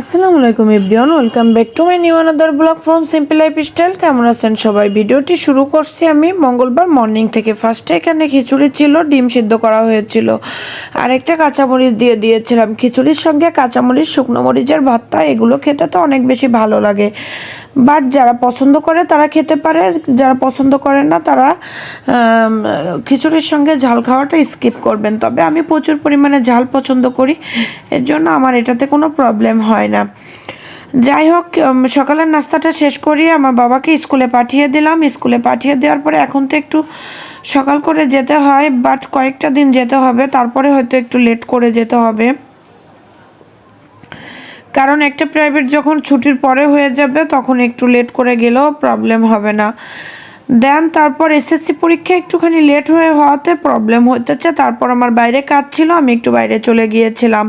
আসসালামু আলাইকুম everyone, welcome back to my new another blog from simple life style. কেমন আছেন সবাই? ভিডিওটি শুরু করছি আমি মঙ্গলবার মর্নিং থেকে। ফার্স্টে এখানে খিচুড়ি ছিল, ডিম সিদ্ধ করা হয়েছিল। আর একটা কাঁচামরিচ দিয়ে দিয়েছিলাম। খিচুড়ির সঙ্গে কাঁচামরিচ, শুকনো মরিচের ভাতটা এগুলো খেতে তো অনেক বেশি ভালো লাগে। বাট যারা পছন্দ করে তারা খেতে পারে, যারা পছন্দ করে না তারা খিচুড়ির সঙ্গে ঝাল খাওয়াটা স্কিপ করবেন। তবে আমি প্রচুর পরিমাণে ঝাল পছন্দ করি, এর জন্য আমার এটাতে কোনো প্রবলেম হয় না। যাই হোক সকালের নাস্তাটা শেষ করিয়ে আমার বাবাকে স্কুলে পাঠিয়ে দিলাম। স্কুলে পাঠিয়ে দেওয়ার পরে এখন তো একটু সকাল করে যেতে হয় বাট কয়েকটা দিন যেতে হবে। তারপরে হয়তো একটু লেট করে যেতে হবে। কারণ একটা প্রাইভেট যখন ছুটির পরে হয়ে যাবে, তখন একটু লেট করে গেলেও প্রবলেম হবে না। দেন তারপর এসএসসি পরীক্ষা একটুখানি লেট হয়ে হওয়াতে প্রবলেম হতেছে তারপর আমার বাইরে কাজ ছিল, আমি একটু বাইরে চলে গিয়েছিলাম।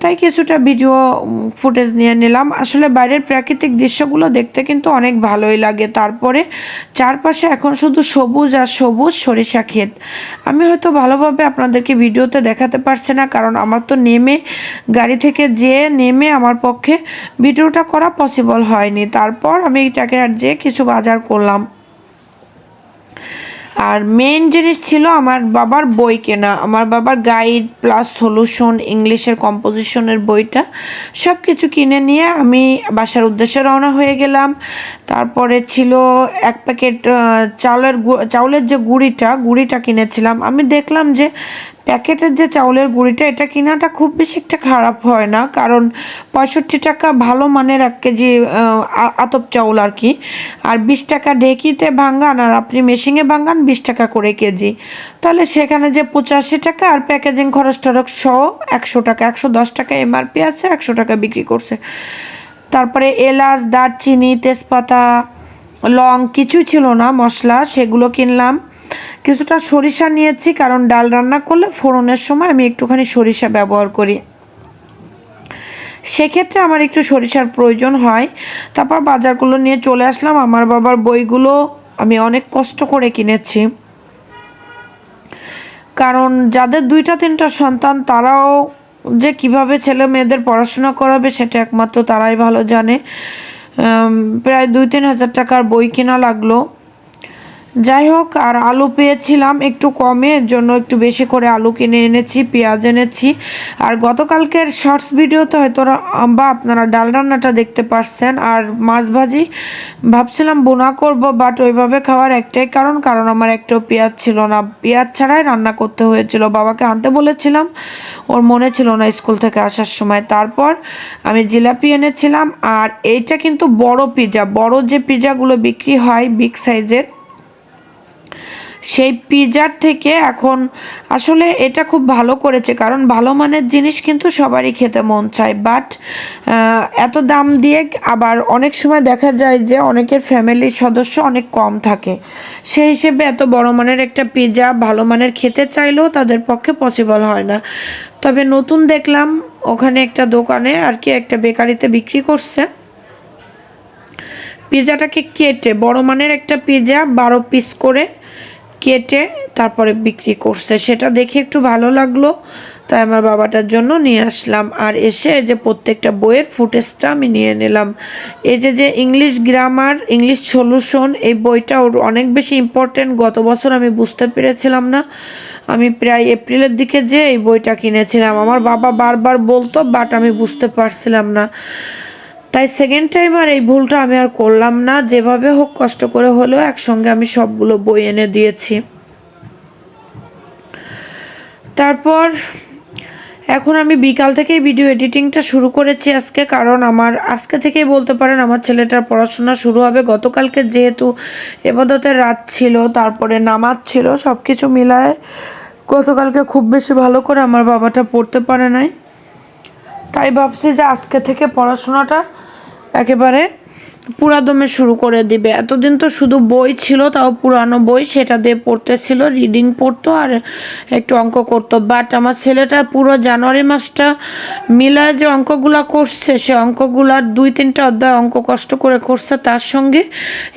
তাই কিছুটা ভিডিও ফুটেজ নিয়ে নিলাম। আসলে বাইরের প্রাকৃতিক দৃশ্যগুলো দেখতে কিন্তু অনেক ভালোই লাগে। তারপরে চারপাশে এখন শুধু সবুজ আর সবুজ সরিষা ক্ষেত। আমি হয়তো ভালোভাবে আপনাদেরকে ভিডিওতে দেখাতে পারছি না, কারণ আমার তো নেমে, গাড়ি থেকে যেয়ে নেমে আমার পক্ষে ভিডিওটা করা পসিবল হয়নি। তারপর আমি টাকের যেয়ে কিছু বাজার করলাম। আর মেন জিনিস ছিল আমার বাবার বই কেনা। আমার বাবার গাইড প্লাস সলিউশন ইংলিশের কম্পোজিশনের বইটা। সব কিছু কিনে নিয়ে আমি বাসার উদ্দেশ্যে রওনা হয়ে গেলাম। তারপরে ছিল এক প্যাকেট চাউলের চাউলের যে গুঁড়িটা গুঁড়িটা কিনেছিলাম। আমি দেখলাম যে প্যাকেটের যে চাউলের গুঁড়িটা, এটা কেনাটা খুব বেশি একটা খারাপ হয় না। কারণ পঁয়ষট্টি টাকা ভালো মানের এক কেজি আতপ চাউল আর কি। আর বিশ টাকা ঢেকিতে ভাঙ্গান আর আপনি মেশিনে ভাঙ্গান বিশ টাকা করে কেজি। তাহলে সেখানে যে পঁচাশি টাকা আর প্যাকেজিং খরচ টরচ সহ একশো টাকা, একশো দশ টাকা এমআরপি আছে, একশো টাকা বিক্রি করছে। তারপরে এলাচ, দারচিনি, তেজপাতা, লং কিছু ছিল না, মশলা, সেগুলো কিনলাম। কিছুটা সরিষা নিয়েছি, কারণ ডাল রান্না করলে ফোড়নের সময় আমি একটুখানি সরিষা ব্যবহার করি। সেক্ষেত্রে আমার একটু সরিষার প্রয়োজন হয়। তারপর বাজারগুলো নিয়ে চলে আসলাম। আমার বাবার বইগুলো আমি অনেক কষ্ট করে কিনেছি। কারণ যাদের দুইটা, তিনটা সন্তান, তারাও যে কীভাবে ছেলে মেয়েদের পড়াশোনা করাবে সেটা একমাত্র তারাই ভালো জানে। প্রায় দুই, তিন হাজার টাকার বই কেনা লাগল। যাই হোক, আর আলু পেয়েছিলাম একটু কমে, এর জন্য একটু বেশি করে আলু কিনে এনেছি, পেঁয়াজ এনেছি। আর গতকালকের শর্টস ভিডিওতে হয়তো বা আপনারা ডাল রান্নাটা দেখতে পারছেন, আর মাছ ভাজি ভাবছিলাম বোনা করব বাট ওইভাবে খাওয়ার একটাই কারণ কারণ আমার একটাও পেঁয়াজ ছিল না। পেঁয়াজ ছাড়াই রান্না করতে হয়েছিল। বাবাকে আনতে বলেছিলাম, ওর মনে ছিল না স্কুল থেকে আসার সময়। তারপর আমি জিলাপি এনেছিলাম, আর এইটা কিন্তু বড় পিজা। বড় যে পিজাগুলো বিক্রি হয়, বিগ সাইজের সেই পিজার থেকে এখন আসলে এটা খুব ভালো করেছে, কারণ ভালো মানের জিনিস কিন্তু সবারই খেতে মন চায়। বাট এত দাম দিয়ে আবার অনেক সময় দেখা যায় যে অনেকের ফ্যামিলির সদস্য অনেক কম থাকে। সেই হিসেবে এত বড় মানের একটা পিজা ভালো মানের খেতে চাইলেও তাদের পক্ষে পসিবল হয় না। তবে নতুন দেখলাম, ওখানে একটা দোকানে আর কি একটা বেকারিতে বিক্রি করছে। পিৎজাটাকে কেটে বড় মানের একটা পিৎজা বারো পিস করে কেটে তারপরে বিক্রি করছে। সেটা দেখে একটু ভালো লাগল। তাই আমার বাবাটার জন্য নিয়ে আসলাম। আর এসে যে প্রত্যেকটা বইয়ের ফুটেজটা আমি নিয়ে নিলাম। এই যে যে ইংলিশ গ্রামার ইংলিশ সলিউশন এই বইটা ওর অনেক বেশি ইম্পর্টেন্ট গত বছর আমি বুঝতে পেরেছিলাম না। আমি প্রায় এপ্রিলের দিকে যে এই বইটা কিনেছিলাম। আমার বাবা বারবার বলতো বাট আমি বুঝতে পারছিলাম না। তাই সেকেন্ড টাইম আর এই ভুলটা আমি আর করলাম না। যেভাবে হোক কষ্ট করে হলেও একসঙ্গে আমি সবগুলো বই এনে দিয়েছি। তারপর এখন আমি বিকাল থেকেই ভিডিও এডিটিংটা শুরু করেছি আজকে, কারণ আমার আজকে থেকেই বলতে পারেন আমার ছেলেটার পড়াশোনা শুরু হবে। গতকালকে যেহেতু এবাদতের রাত ছিল, তারপরে নামাজ ছিল সব কিছু মিলায় গতকালকে খুব বেশি ভালো করে আমার বাবাটা পড়তে পারে নাই। তাই ভাবছি যে আজকে থেকে পড়াশোনাটা একেবারে পুরাদমে শুরু করে দিবে। এতদিন তো শুধু বই ছিল, তাও পুরানো বই সেটা দিয়ে পড়তেছিল রিডিং পড়তো আর একটু অঙ্ক করতো। বাট আমার ছেলেটা পুরো জানুয়ারি মাসটা মিলায় যে অঙ্কগুলা করছে, সে অঙ্কগুলার দুই তিনটা অধ্যায় অঙ্ক কষ্ট করে করছে, তার সঙ্গে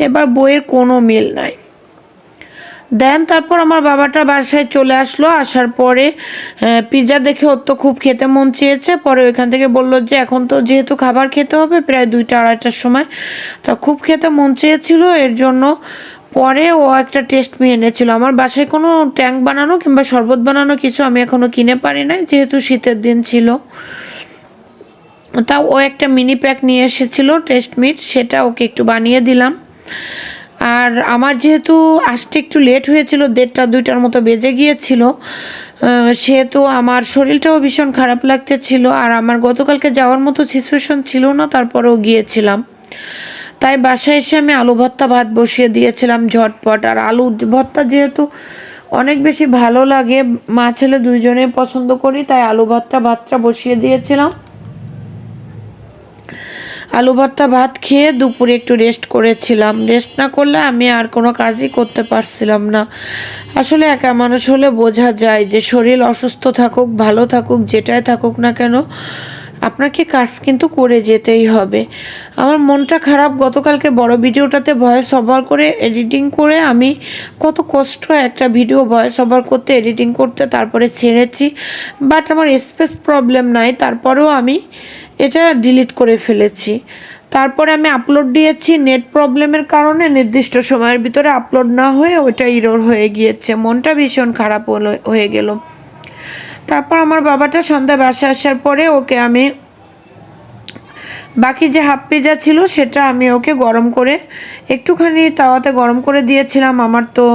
এবার বইয়ের কোনো মিল নাই। দেন তারপর আমার বাবাটা বাসায় চলে আসলো। আসার পরে পিৎজা দেখে ওর তো খুব খেতে মন চেয়েছে। পরে ওইখান থেকে বলল যে, এখন তো যেহেতু খাবার খেতে হবে, প্রায় দুইটা, আড়াইটার সময়। তা খুব খেতে মন চেয়েছিল। এর জন্য পরে ও একটা টেস্ট মি এনেছিল। আমার বাসায় কোনো ট্যাঙ্ক বানানো কিংবা শরবত বানানো কিছু আমি এখনও কিনে পারি নাই, যেহেতু শীতের দিন ছিল। তাও ও একটা মিনি প্যাক নিয়ে এসেছিল টেস্ট মিট সেটা ওকে একটু বানিয়ে দিলাম। আর আমার যেহেতু আসতে একটু লেট হয়েছিল, দেড়টা, দুইটার মতো বেজে গিয়েছিল সেহেতু আমার শরীরটাও ভীষণ খারাপ লাগতেছিল আর আমার গতকালকে যাওয়ার মতো সিচুয়েশন ছিল না, তারপরেও গিয়েছিলাম। তাই বাসায় এসে আমি আলু ভর্তা ভাত বসিয়ে দিয়েছিলাম ঝটপট আর আলু ভর্তা যেহেতু অনেক বেশি ভালো লাগে, মা ছেলে দুইজনে পছন্দ করি, তাই আলু ভর্তা ভাতটা বসিয়ে দিয়েছিলাম। আলু ভর্তা ভাত খেয়ে দুপুরে একটু রেস্ট করেছিলাম। রেস্ট না করলে আমি আর কোনো কাজই করতে পারছিলাম না। আসলে একা মানুষ হলে বোঝা যায় যে শরীর অসুস্থ থাকুক, ভালো থাকুক, যেটাই থাকুক না কেন, আপনাকে কাজ কিন্তু করে যেতেই হবে। আমার মনটা খারাপ, গতকালকে বড় ভিডিওটাতে ভয়েস ওভার করে এডিটিং করে আমি কত কষ্ট একটা ভিডিও ভয়েস ওভার করতে এডিটিং করতে তারপরে ছেড়েছি। বাট আমার স্পেস প্রবলেম নাই, তারপরেও আমি এটা ডিলিট করে ফেলেছি। তারপরে আমি আপলোড দিয়েছি নেট প্রবলেমের কারণে নির্দিষ্ট সময়ের ভিতরে আপলোড না হয়ে ওটা ইরোর হয়ে গিয়েছে। মনটা ভীষণ খারাপ হয়ে গেল। তারপর আমার বাবাটা সন্ধ্যা বাসা আসার পরে ওকে আমি, বাকি যে হাফ পিজা ছিল সেটা আমি ওকে গরম করে, একটুখানি তাওয়াতে গরম করে দিয়েছিলাম। আমার তো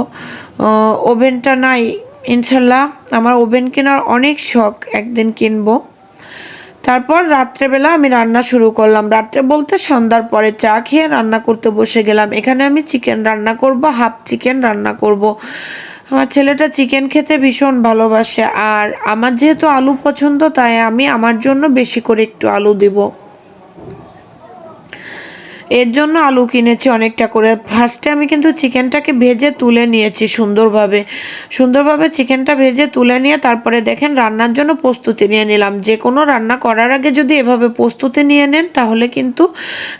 ওভেনটা নাই, ইনশাল্লাহ। আমার ওভেন কেনার অনেক শখ একদিন কিনবো। তারপর রাত্রেবেলা আমি রান্না শুরু করলাম। রাত্রে বলতে সন্ধ্যার পরে চা খেয়ে রান্না করতে বসে গেলাম। এখানে আমি চিকেন রান্না করব, হাফ চিকেন রান্না করব। আমার ছেলেটা চিকেন খেতে ভীষণ ভালোবাসে। আর আমার যেহেতু আলু পছন্দ, তাই আমি আমার জন্য বেশি করে একটু আলু দিব। এর জন্য আলু কিনেছি অনেকটা করে। ফার্স্টে আমি কিন্তু চিকেনটাকে ভেজে তুলে নিয়েছি সুন্দরভাবে। সুন্দরভাবে চিকেনটা ভেজে তুলে নিয়ে তারপরে দেখেন রান্নার জন্য প্রস্তুতি নিয়ে নিলাম। যে কোনো রান্না করার আগে যদি এভাবে প্রস্তুতি নিয়ে নেন, তাহলে কিন্তু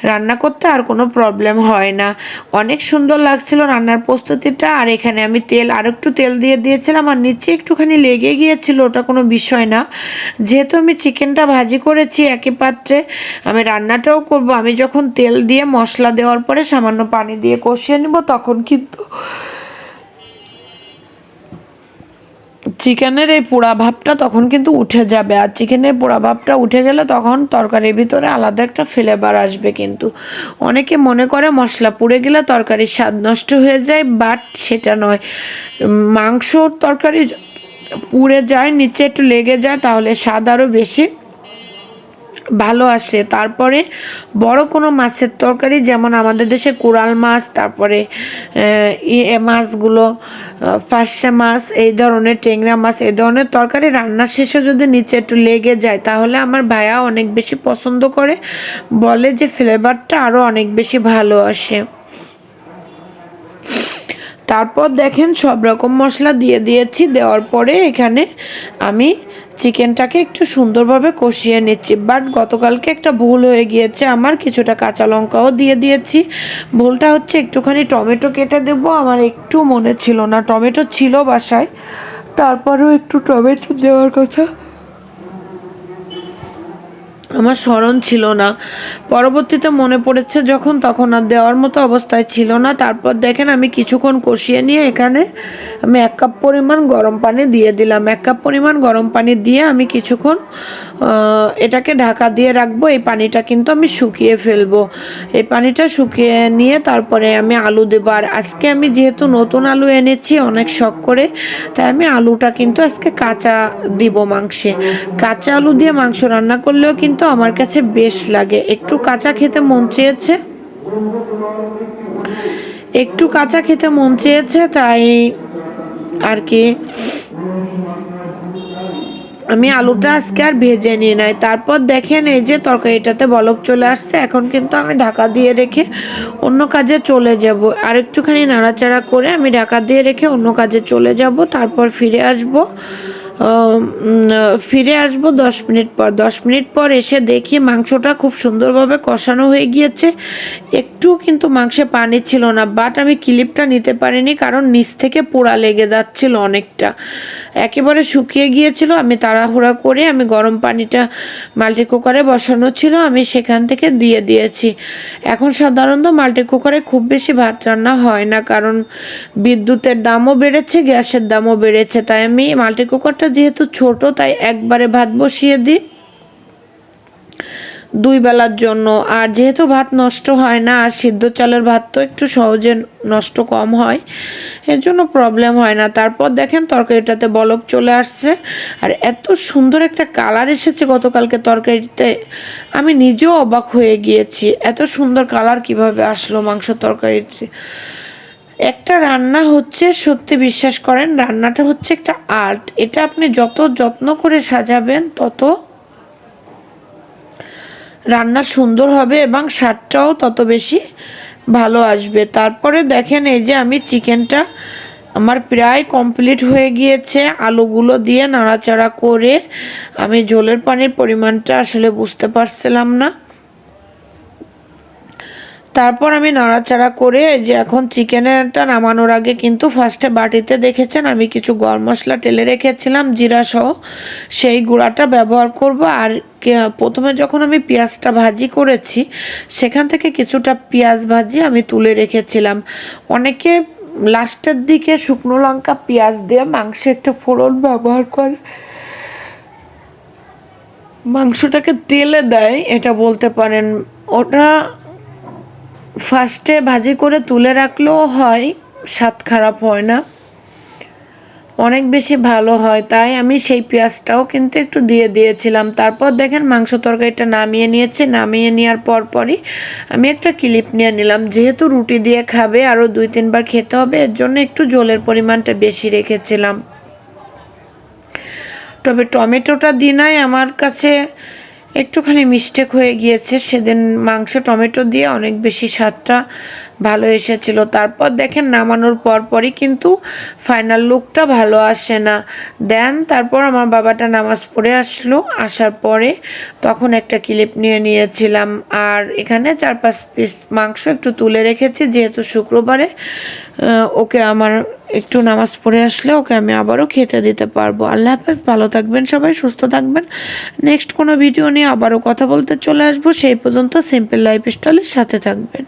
রান্না করতে আর কোনো প্রবলেম হয় না। অনেক সুন্দর লাগছিল রান্নার প্রস্তুতিটা। আর এখানে আমি তেল আর একটু তেল দিয়ে দিয়েছিলাম আর নিচে একটুখানি লেগে গিয়েছিল, ওটা কোনো বিষয় না। যেহেতু আমি চিকেনটা ভাজি করেছি একই পাত্রে, আমি রান্নাটাও করব। আমি যখন তেল দিয়ে মশলা দেওয়ার পরে সামান্য পানি দিয়ে কষিয়ে নিব, তখন কিন্তু চিকেনের এই পোড়া ভাবটা তখন কিন্তু উঠে যাবে। আর চিকেনের পোড়া ভাবটা উঠে গেলে তখন তরকারির ভিতরে আলাদা একটা ফ্লেভার আসবে কিন্তু। অনেকে মনে করে মশলা পুড়ে গেলে তরকারির স্বাদ নষ্ট হয়ে যায় বাট সেটা নয়। মাংস তরকারি পুড়ে যায়, নিচে একটু লেগে যায়, তাহলে স্বাদ আরও বেশি। ভালো আসে তারপরে বড় কোনো মাছের তরকারি যেমন আমাদের দেশে কুড়াল মাছ, তারপরে এ ইয়ে মাছগুলো ফার্সা মাছ, এই ধরনের টেংরা মাছ, এই ধরনের তরকারি রান্নার শেষে যদি নিচে একটু লেগে যায়, তাহলে আমার ভাইয়া অনেক বেশি পছন্দ করে। বলে যে ফ্লেভারটা আরও অনেক বেশি ভালো আসে। তারপর দেখেন সব রকম মশলা দিয়ে দিয়েছি, দেওয়ার পরে এখানে আমি চিকেনটাকে একটু সুন্দরভাবে কষিয়ে নিচ্ছি। বাট গতকালকে একটা ভুল হয়ে গিয়েছে আমার, কিছুটা কাঁচা লঙ্কাও দিয়ে দিয়েছি। ভুলটা হচ্ছে একটুখানি টমেটো কেটে দেবো, আমার একটু মনে ছিল না, টমেটো ছিল বাসায়। তারপরেও একটু টমেটো দেওয়ার কথা আমার স্মরণ ছিল না। পরবর্তীতে মনে পড়েছে যখন, তখন আর দেওয়ার মতো অবস্থায় ছিল না। তারপর দেখেন, আমি কিছুক্ষণ কষিয়ে নিয়ে এখানে আমি এক কাপ পরিমাণ গরম পানি দিয়ে দিলাম। এক কাপ পরিমাণ গরম পানি দিয়ে আমি কিছুক্ষণ এটাকে ঢাকা দিয়ে রাখব। এই পানিটা কিন্তু আমি শুকিয়ে ফেলব। এই পানিটা শুকিয়ে নিয়ে তারপরে আমি আলু দেবো। আর আজকে আমি যেহেতু নতুন আলু এনেছি, অনেক শখ করে, তাই আমি আলুটা কিন্তু আজকে কাঁচা দিব মাংসে। কাঁচা আলু দিয়ে মাংস রান্না করলেও কিন্তু আমার কাছে বেশ লাগে। একটু কাঁচা খেতে মন চেয়েছে। একটু কাঁচা খেতে মন চেয়েছে, তাই আর কি। আমি আলুটা আজকে আর ভেজে নিয়ে নাই। তারপর দেখেন এই যে তরকারিটাতে বলক চলে আসছে। এখন কিন্তু আমি ঢাকা দিয়ে রেখে অন্য কাজে চলে যাব। আর একটুখানি নাড়াচাড়া করে আমি ঢাকা দিয়ে রেখে অন্য কাজে চলে যাব। তারপর ফিরে আসব। ফিরে আসব দশ মিনিট পর। দশ মিনিট পর এসে দেখি মাংসটা খুব সুন্দরভাবে কষানো হয়ে গিয়েছে। একটু কিন্তু মাংসে পানি ছিল না বাট আমি ক্লিপটা নিতে পারিনি, কারণ নিচ থেকে পোড়া লেগে যাচ্ছিল অনেকটা। একেবারে শুকিয়ে গিয়েছিল, আমি তাড়াহুড়া করে আমি গরম পানিটা মাল্টি কুকারে বসানো ছিল, আমি সেখান থেকে দিয়ে দিয়েছি। এখন সাধারণত মাল্টি কুকারে খুব বেশি ভাত রান্না হয় না, কারণ বিদ্যুতের দামও বেড়েছে, গ্যাসের দামও বেড়েছে, তাই আমি মাল্টি কুকারটা যেহেতু ছোট, তাই একবারে ভাত বসিয়ে দিই। দুই বেলার জন্য। আর যেহেতু ভাত নষ্ট হয় না, আর সিদ্ধ চালের ভাত তো একটু সহজে নষ্ট কম হয়, এর জন্য প্রবলেম হয় না। তারপর দেখেন তরকারিটাতে বলক চলে আসছে। আর এত সুন্দর একটা কালার এসেছে গতকালকে তরকারিতে। আমি নিজেও অবাক হয়ে গিয়েছি, এত সুন্দর কালার কীভাবে আসলো মাংস তরকারিতে। একটা রান্না হচ্ছে, সত্যি বিশ্বাস করেন, রান্নাটা হচ্ছে একটা আর্ট এটা আপনি যত যত্ন করে সাজাবেন, তত রান্না সুন্দর হবে এবং স্বাদটাও তত বেশি ভালো আসবে। তারপরে দেখেন এই যে আমি চিকেনটা আমার প্রায় কমপ্লিট হয়ে গিয়েছে। আলুগুলো দিয়ে নাড়াচাড়া করে আমি ঝোলের পানির পরিমাণটা আসলে বুঝতে পারছিলাম না। তারপর আমি নাড়াচাড়া করে যে এখন চিকেনটা নামানোর আগে কিন্তু ফার্স্টে বাটিতে দেখেছেন আমি কিছু গরম মশলা টেলে রেখেছিলাম, জিরা সহ। সেই গুঁড়াটা ব্যবহার করব আর প্রথমে যখন আমি পেঁয়াজটা ভাজি করেছি, সেখান থেকে কিছুটা পেঁয়াজ ভাজি আমি তুলে রেখেছিলাম। অনেকে লাস্টের দিকে শুকনো লঙ্কা পেঁয়াজ দিয়ে মাংসে একটা ফোড়ন ব্যবহার করে। মাংসটাকে তেলে দেয়, এটা বলতে পারেন। ওটা ফার্স্টে ভাজি করে তুলে রাখলেও হয়, স্বাদ খারাপ হয় না। অনেক বেশি ভালো হয়, তাই আমি সেই পেঁয়াজটাও কিন্তু একটু দিয়ে দিয়েছিলাম। তারপর দেখেন মাংস তরকারিটা নামিয়ে নিয়েছি, নামিয়ে নেওয়ার পর পরই আমি একটা ক্লিপ নিয়ে নিলাম। যেহেতু রুটি দিয়ে খাবে, আরও দুই তিনবার খেতে হবে, এর জন্য একটু জলের পরিমাণটা বেশি রেখেছিলাম। তবে টমেটোটা দিনাই আমার কাছে একটুখানি মিস্টেক হয়ে গিয়েছে। সেদিন মাংস টমেটো দিয়ে অনেক বেশি স্বাদটা ভালো এসেছিল। তারপর দেখেন নামানোর পর পরই কিন্তু ফাইনাল লুকটা ভালো আসে না। দেন তারপর আমার বাবাটা নামাজ পড়ে আসলো। আসার পরে তখন একটা ক্লিপ নিয়ে নিয়েছিলাম। আর এখানে চার পাঁচ পিস মাংস একটু তুলে রেখেছি, যেহেতু শুক্রবারে ওকে আমার একটু নামাজ পড়ে আসলে ওকে আমি আবারও খেতে দিতে পারব। আল্লাহ হাফেজ, ভালো থাকবেন সবাই, সুস্থ থাকবেন। নেক্সট কোনো ভিডিও নিয়ে আবারও কথা বলতে চলে আসব। সেই পর্যন্ত সিম্পল লাইফ স্টাইলের সাথে থাকবেন।